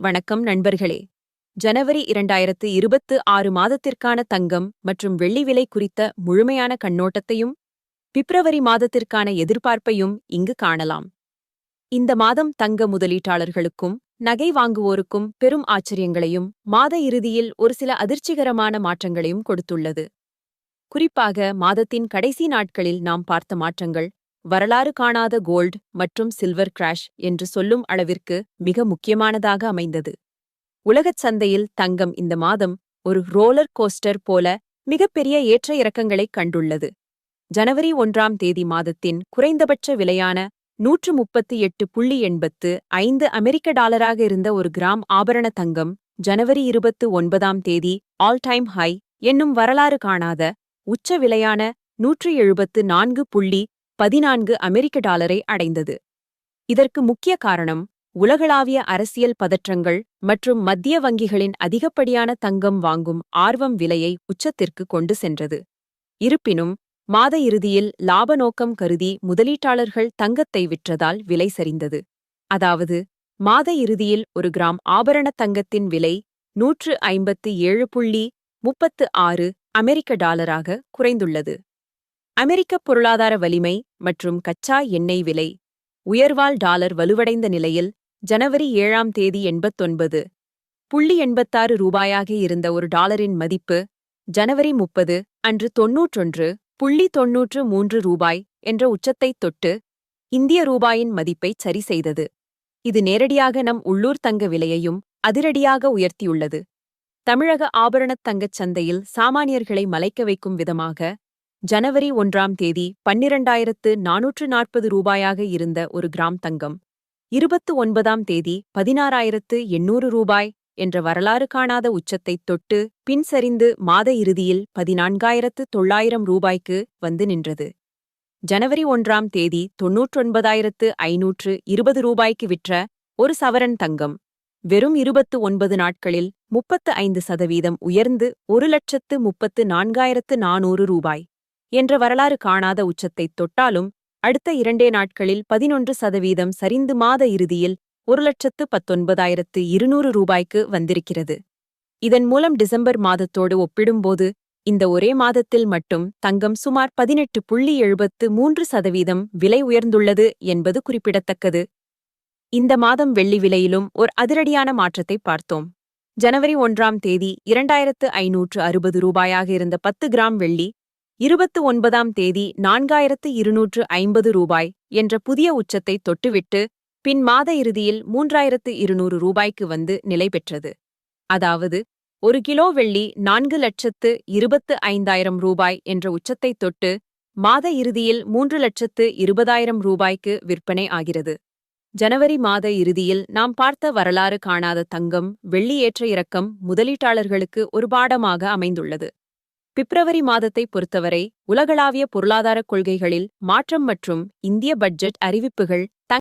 வணக்கம் நண்பர்களே. ஜனவரி இரண்டாயிரத்து இருபத்து ஆறு மாதத்திற்கான தங்கம் மற்றும் வெள்ளி விலை குறித்த முழுமையான கண்ணோட்டத்தையும் பிப்ரவரி மாதத்திற்கான எதிர்பார்ப்பையும் இங்கு காணலாம். இந்த மாதம் தங்க முதலீட்டாளர்களுக்கும் நகை வாங்குவோருக்கும் பெரும் ஆச்சரியங்களையும் மாத இறுதியில் ஒரு சில அதிர்ச்சிகரமான மாற்றங்களையும் கொடுத்துள்ளது. குறிப்பாக மாதத்தின் கடைசி நாட்களில் நாம் பார்த்த மாற்றங்கள் வரலாறு காணாத கோல்ட் மற்றும் சில்வர் கிராஷ் என்று சொல்லும் அளவிற்கு மிக முக்கியமானதாக அமைந்தது. உலகச் சந்தையில் தங்கம் இந்த மாதம் ஒரு ரோலர் கோஸ்டர் போல மிகப்பெரிய ஏற்ற இறக்கங்களைக் கண்டுள்ளது. ஜனவரி ஒன்றாம் தேதி மாதத்தின் குறைந்தபட்ச விலையான நூற்று முப்பத்தி எட்டு புள்ளி எண்பத்து ஐந்து அமெரிக்க டாலராக இருந்த ஒரு கிராம் ஆபரண தங்கம் ஜனவரி இருபத்து ஒன்பதாம் தேதி ஆல் டைம் ஹை என்னும் வரலாறு காணாத உச்ச விலையான நூற்று எழுபத்து நான்கு புள்ளி பதினான்கு அமெரிக்க டாலரை அடைந்தது. இதற்கு முக்கிய காரணம் உலகளாவிய அரசியல் பதற்றங்கள் மற்றும் மத்திய வங்கிகளின் அதிகப்படியான தங்கம் வாங்கும் ஆர்வம் விலையை உச்சத்திற்கு கொண்டு சென்றது. இருப்பினும் மாத இறுதியில் லாப நோக்கம் கருதி முதலீட்டாளர்கள் தங்கத்தை விற்றதால் விலை சரிந்தது. அதாவது மாத இறுதியில் ஒரு கிராம் ஆபரண தங்கத்தின் விலை நூற்று ஐம்பத்து ஏழு புள்ளி முப்பத்து ஆறு அமெரிக்க டாலராக குறைந்துள்ளது. அமெரிக்க பொருளாதார வலிமை மற்றும் கச்சா எண்ணெய் விலை உயர்வால் டாலர் வலுவடைந்த நிலையில் ஜனவரி ஏழாம் தேதி எண்பத்தொன்பது. புள்ளி எண்பத்தாறு ரூபாயாக இருந்த ஒரு டாலரின் மதிப்பு ஜனவரி முப்பது அன்று தொன்னூற்றொன்று புள்ளி தொன்னூற்று மூன்று ரூபாய் என்ற உச்சத்தைத் தொட்டு இந்திய ரூபாயின் மதிப்பை சரி செய்தது. இது நேரடியாக நம் உள்ளூர் தங்க விலையையும் அதிரடியாக உயர்த்தியுள்ளது. தமிழக ஆபரணத் தங்கச் சந்தையில் சாமானியர்களை மலைக்க வைக்கும் விதமாக ஜனவரி ஒன்றாம் தேதி பன்னிரண்டாயிரத்து நானூற்று நாற்பது ரூபாயாக இருந்த ஒரு கிராம் தங்கம். இருபத்து ஒன்பதாம் தேதி பதினாறாயிரத்து எண்ணூறு ரூபாய் என்ற வரலாறு காணாத உச்சத்தைத் தொட்டு பின் சரிந்து மாத இறுதியில் பதினான்காயிரத்து தொள்ளாயிரம் ரூபாய்க்கு வந்து நின்றது. ஜனவரி ஒன்றாம் தேதி தொன்னூற்றொன்பதாயிரத்து ஐநூற்று இருபது ரூபாய்க்கு விற்ற ஒரு சவரன் தங்கம். வெறும் இருபத்து ஒன்பது நாட்களில் முப்பத்து ஐந்து சதவீதம் உயர்ந்து ஒரு லட்சத்து முப்பத்து நான்காயிரத்து நானூறு ரூபாய். என்ற வரலாறு காணாத உச்சத்தைத் தொட்டாலும் அடுத்த இரண்டே நாட்களில் பதினொன்று சதவீதம் சரிந்து மாத இறுதியில் ஒரு லட்சத்து பத்தொன்பதாயிரத்து இருநூறு ரூபாய்க்கு வந்திருக்கிறது. இதன் மூலம் டிசம்பர் மாதத்தோடு ஒப்பிடும்போது இந்த ஒரே மாதத்தில் மட்டும் தங்கம் சுமார் பதினெட்டு புள்ளி எழுபத்து மூன்று சதவீதம் விலை உயர்ந்துள்ளது என்பது குறிப்பிடத்தக்கது. இந்த மாதம் வெள்ளி விலையிலும் ஒரு அதிரடியான மாற்றத்தை பார்த்தோம். ஜனவரி ஒன்றாம் தேதி இரண்டாயிரத்து ஐநூற்று அறுபது ரூபாயாக இருந்த பத்து கிராம் வெள்ளி இருபத்து ஒன்பதாம் தேதி நான்காயிரத்து இருநூற்று ஐம்பது ரூபாய் என்ற புதிய உச்சத்தை தொட்டுவிட்டு பின் மாத இறுதியில் மூன்றாயிரத்து இருநூறு ரூபாய்க்கு வந்து நிலை பெற்றது. அதாவது ஒரு கிலோ வெள்ளி நான்கு லட்சத்து இருபத்து ஐந்தாயிரம் ரூபாய் என்ற உச்சத்தை தொட்டு மாத இறுதியில் மூன்று லட்சத்து இருபதாயிரம் ரூபாய்க்கு விற்பனை ஆகிறது. ஜனவரி மாத இறுதியில் நாம் பார்த்த வரலாறு காணாத தங்கம் வெள்ளி ஏற்ற இறக்கம் முதலீட்டாளர்களுக்கு ஒரு பாடமாக அமைந்துள்ளது. பிப்ரவரி மாதத்தை பொறுத்தவரை உலகளாவிய பொருளாதார கொள்கைகளில் மாற்றம் மற்றும் இந்திய பட்ஜெட் அறிவிப்புகள்